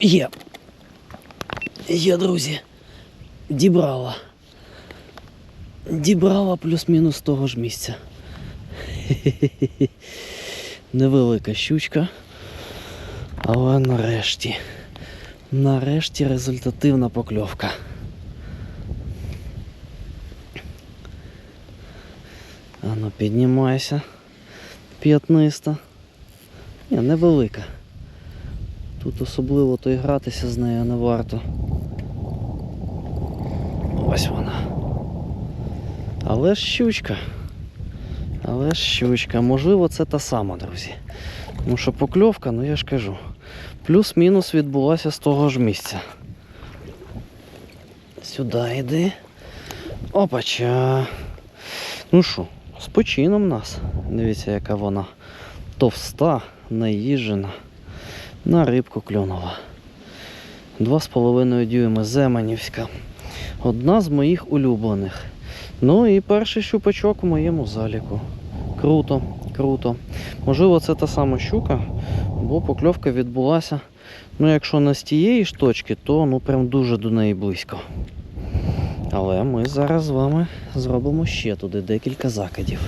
Є. Є, друзі. Дібрала. Дібрала плюс-мінус того ж місця. Невелика щучка. Але нарешті. Нарешті результативна покльовка. Ану, піднімайся. П'ятниста. Ні, невелика. Тут особливо то і гратися з нею не варто. Ось вона. Але ж щучка. Але ж щучка. Можливо, це та сама, друзі. Тому що покльовка, ну я ж кажу, плюс-мінус відбулася з того ж місця. Сюди йди. Опача. Ну що, з почином нас. Дивіться, яка вона товста, наїжджена. На рибку з половиною дюйми Земанівська. Одна з моїх улюблених. Ну і перший щупачок у моєму заліку. Круто, круто. Можливо, це та сама щука, бо покльовка відбулася. Ну, якщо не з тієї ж точки, то ну прям дуже до неї близько. Але ми зараз з вами зробимо ще туди декілька закидів.